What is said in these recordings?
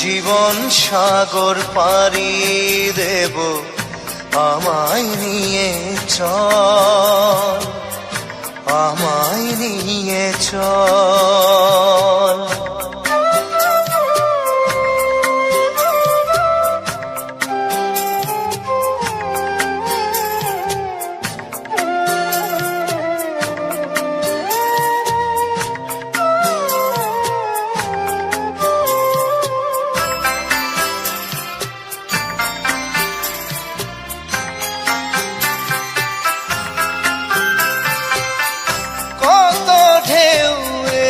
জীবন সাগর পারি দেব আমায় নিয়ে চ আমায় নিয়ে চল।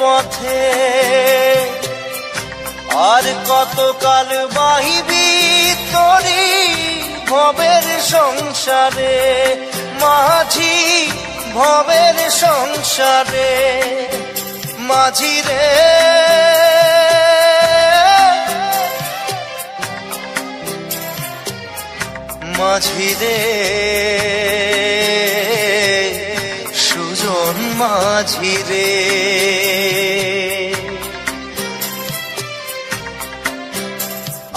পথে। আর কত কাল বাহিবি তরি ভবের সংসারে, মাঝি ভবের সংসারে, মাঝি রে। মাঝিরে সুজন মাঝিরে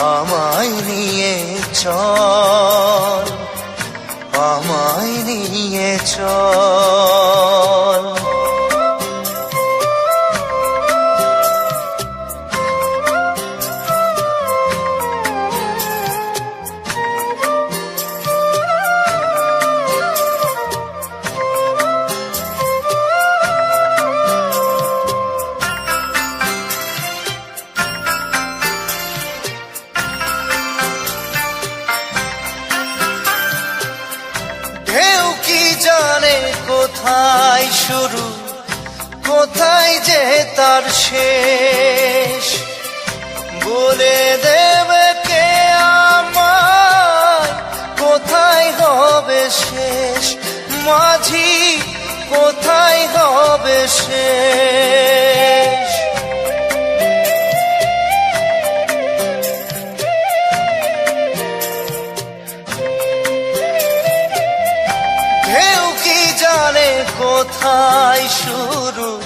আমায় নিয়ে চল আমায় নিয়ে চল। কোথায় যে তার শেষ? বলে দেবে কে আমায়? কোথায় হবে শেষ? মাঝি, কোথায় হবে শেষ? ঢেউ কি জানে কোথায় শুরু?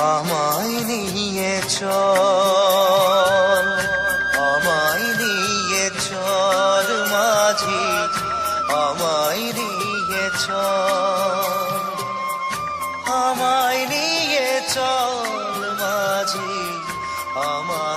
আমায় নিয়ে চল, আমায় নিয়ে চল মাঝি, আমায় নিয়ে চল, আমায় নিয়ে চল মাঝি, আমায়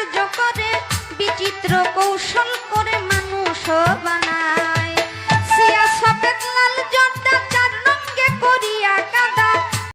আশ্চর্য করে বিচিত্র কৌশল করে মানুষ বানা